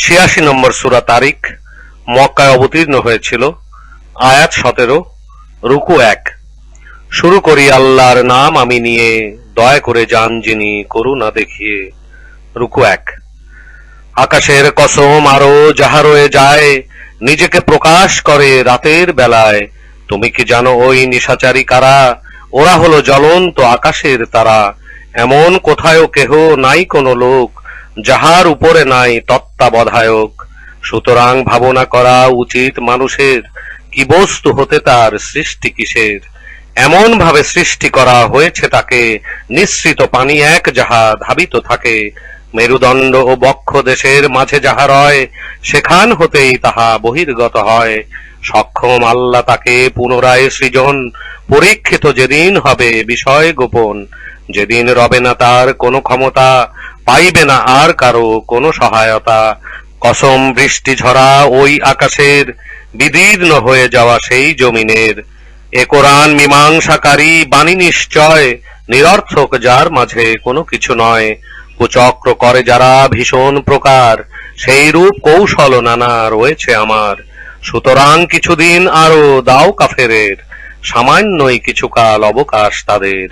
ছিয়াশি নম্বর সুরা তারিখ মক্কায় অবতীর্ণ হয়েছিল, আয়াত সতেরো, রুকু এক। শুরু করি আল্লাহর নাম আমি নিয়ে, দয়া করে যান যিনি করুণা দেখিয়ে, রুকু এক। আকাশের কসম আরও যাহা রয়ে যায়, নিজেকে প্রকাশ করে রাতের বেলায়। তুমি কি জানো ওই নিশাচারী কারা? ওরা হলো জ্বলন্ত আকাশের তারা। এমন কোথায়ও কেহ নাই কোনো লোক, যাহার উপরে নাই তত্ত্বাবধায়ক। সুতরাং ভাবনা করা উচিত মানুষের কি বস্তু হতে তার সৃষ্টি কিসের। এমন ভাবে সৃষ্টি করা হয়েছে তাকে, নিঃসৃত পানি এক যাহা ধাবিত থাকে। মেরুদণ্ড ও বক্ষ দেশের মাঝে যাহা রয়, সেখান হতেই তাহা বহির্গত হয়। সক্ষম আল্লাহ তাকে পুনরায় সৃজন, পরীক্ষিত যেদিন হবে বিষয় গোপন। যেদিন রবে না তার কোনো ক্ষমতা পাইবে না আর কারও কোনো সহায়তা। কসম বৃষ্টি ঝরা ওই আকাশের, বিদীর্ণ হয়ে যাওয়া সেই জমিনের। এ কোরআন মীমাংসাকারী বাণী নিশ্চয়, নিরর্থক যার মাঝে কোনো কিছু নয়। কুচক্র করে যারা ভীষণ প্রকার, সেই রূপ কৌশল নানা রয়েছে আমার। সুতরাং কিছুদিন আরও দাও কাফেরের, সামান্যই কিছুকাল অবকাশ তাদের।